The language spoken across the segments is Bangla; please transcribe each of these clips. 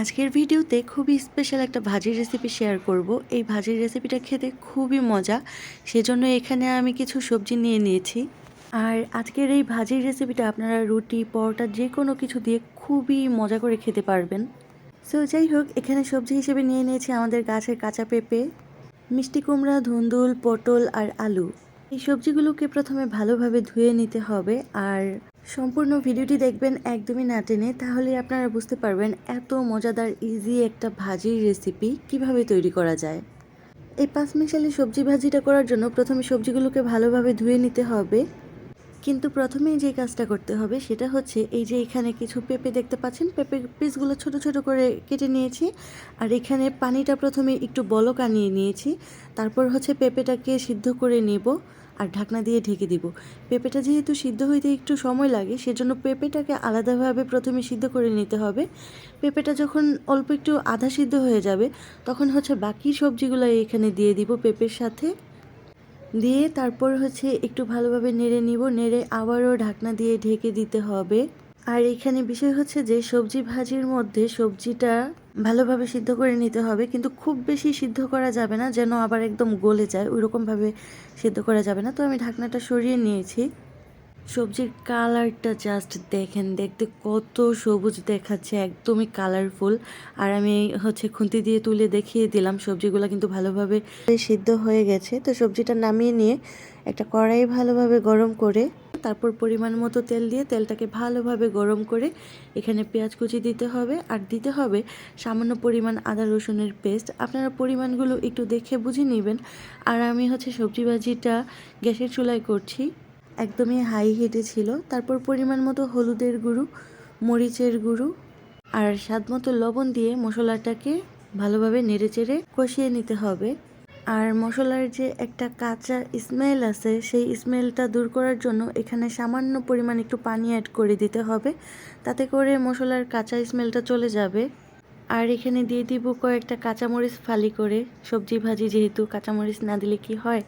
আজকের ভিডিওতে খুবই স্পেশাল একটা ভাজির রেসিপি শেয়ার করব। এই ভাজির রেসিপিটা খেতে খুবই মজা, সেজন্য এখানে আমি কিছু সবজি নিয়ে নিয়েছি। আর আজকের এই ভাজির রেসিপিটা আপনারা রুটি, পরোটা যে কোনো কিছু দিয়ে খুবই মজা করে খেতে পারবেন। সো যাই হোক, এখানে সবজি হিসেবে নিয়ে নিয়েছি আমাদের গাছের কাঁচা পেঁপে, মিষ্টি কুমড়া, ধুন্দুল, পটল আর আলু। এই সবজিগুলোকে প্রথমে ভালোভাবে ধুয়ে নিতে হবে। আর সম্পূর্ণ ভিডিওটি দেখবেন একদমই না টেনে, তাহলে আপনারা বুঝতে পারবেন এত মজাদার ইজি একটা ভাজির রেসিপি কীভাবে তৈরি করা যায়। এই পাঁচ পাঁচমিশালি সবজি ভাজিটা করার জন্য প্রথমে সবজিগুলোকে ভালোভাবে ধুয়ে নিতে হবে। কিন্তু প্রথমেই যে কাজটা করতে হবে সেটা হচ্ছে এই যে এখানে কিছু পেঁপে দেখতে পাচ্ছেন, পেঁপে পিসগুলো ছোট ছোট করে কেটে নিয়েছি। আর এখানে পানিটা প্রথমে একটু বলক আনিয়ে নিয়েছি। তারপর হচ্ছে পেঁপেটাকে সিদ্ধ করে নেব। আর ঢাকনা দিয়ে ঢেকে দিব। পেঁপেটা যেহেতু সিদ্ধ হইতে একটু সময় লাগে, সেজন্য পেঁপেটাকে আলাদাভাবে প্রথমে সিদ্ধ করে নিতে হবে। পেঁপেটা যখন অল্প একটু আধা সিদ্ধ হয়ে যাবে, তখন হচ্ছে বাকি সবজিগুলো এখানে দিয়ে দিব পেঁপের সাথে। দিয়ে তারপর হচ্ছে একটু ভালোভাবে নেড়ে নিব, নেড়ে আবারও ঢাকনা দিয়ে ঢেকে দিতে হবে। আর এখানে বিষয় হচ্ছে যে সবজি ভাজির মধ্যে সবজিটা ভালোভাবে সিদ্ধ করে নিতে হবে, কিন্তু খুব বেশি সিদ্ধ করা যাবে না যেন আবার একদম গলে যায়, ওইরকমভাবে সিদ্ধ করা যাবে না। তো আমি ঢাকনাটা সরিয়ে নিয়েছি। সবজির কালারটা জাস্ট দেখেন, দেখতে কত সবুজ দেখাচ্ছে, একদমই কালারফুল। আর আমি হচ্ছে খুন্তি দিয়ে তুলে দেখিয়ে দিলাম, সবজিগুলো কিন্তু ভালোভাবে সিদ্ধ হয়ে গেছে। তো সবজিটা নামিয়ে নিয়ে একটা কড়াই ভালোভাবে গরম করে তারপর পরিমাণ মতো তেল দিয়ে তেলটাকে ভালোভাবে গরম করে এখানে পেঁয়াজ কুচি দিতে হবে। আর দিতে হবে সামান্য পরিমাণ আদা রসুনের পেস্ট। আপনারা পরিমাণগুলো একটু দেখে বুঝে নেবেন। আর আমি হচ্ছে সবজি ভাজিটা গ্যাসের চুলায় করছি। একদমই হাই হিটে ছিল। তারপর পরিমাণ মতো হলুদের গুঁড়ো, মরিচের গুঁড়ো আর স্বাদ মতো লবণ দিয়ে মশলাটাকে ভালোভাবে নেড়েচেড়ে কষিয়ে নিতে হবে। আর মশলার যে একটা কাঁচা স্মেল আছে, সেই স্মেলটা দূর করার জন্য এখানে সামান্য পরিমাণ একটু পানি অ্যাড করে দিতে হবে। তাতে করে মশলার কাঁচা স্মেলটা চলে যাবে। আর এখানে দিয়ে দিব কয়েকটা কাঁচামরিচ ফালি করে। সবজি ভাজি যেহেতু কাঁচামরিচ না দিলে কি হয়?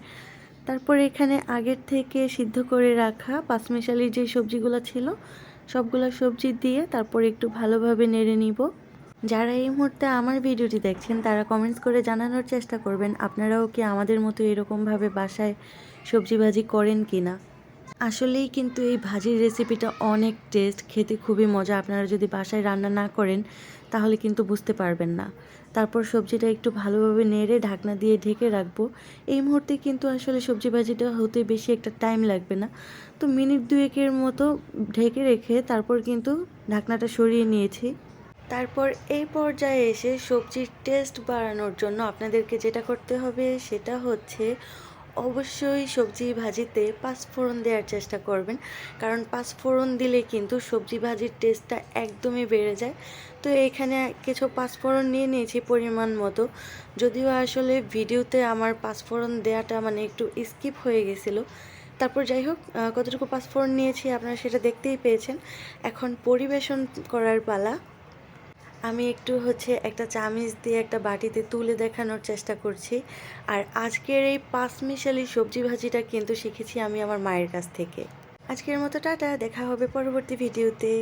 তারপর এখানে আগের থেকে সিদ্ধ করে রাখা পাঁচমিশালির যে সবজিগুলো ছিল, সবগুলো সবজি দিয়ে তারপর একটু ভালোভাবে নেড়ে নিব। যারা এই মুহূর্তে আমার ভিডিওটি দেখছেন, তারা কমেন্টস করে জানানোর চেষ্টা করবেন, আপনারাও কি আমাদের মতো এরকমভাবে বাসায় সবজি ভাজি করেন কি না? আসলেই কিন্তু এই ভাজির রেসিপিটা অনেক টেস্ট খেতে খুবই মজা। আপনারা যদি বাসায় রান্না না করেন, তাহলে কিন্তু বুঝতে পারবেন না। তারপর সবজিটা একটু ভালোভাবে নেড়ে ঢাকনা দিয়ে ঢেকে রাখব। এই মুহূর্তে কিন্তু আসলে সবজি ভাজিটা হতে বেশি একটা টাইম লাগবে না। তো মিনিট দুয়েকের মতো ঢেকে রেখে তারপর কিন্তু ঢাকনাটা সরিয়ে নিয়েছি। তারপর এই পর্যায়ে এসে সবজির টেস্ট বাড়ানোর জন্য আপনাদেরকে যেটা করতে হবে সেটা হচ্ছে অবশ্যই সবজি ভাজিতে পাঁচফোড়ন দেওয়ার চেষ্টা করবেন। কারণ পাঁচফোড়ন দিলে কিন্তু সবজি ভাজির টেস্টটা একদমই বেড়ে যায়। তো এখানে কিছু পাঁচফোড়ন নিয়ে নিয়েছি পরিমাণ মতো। যদিও আসলে ভিডিওতে আমার পাঁচফোড়ন দেওয়াটা মানে একটু স্কিপ হয়ে গেছিল। তারপর যাই হোক কতটুকু পাঁচফোড়ন নিয়েছি আপনারা সেটা দেখতেই পেয়েছেন। এখন পরিবেশন করার পালা। আমি একটু হচ্ছে একটা চামিচ দিয়ে একটা বাটিতে তুলে দেখানোর চেষ্টা করছি। আর আজকের এই পাঁচমিশালি সবজি ভাজিটা কিন্তু শিখেছি আমি আমার মায়ের কাছ থেকে। আজকের মতো টাটা, দেখা হবে পরবর্তী ভিডিওতে।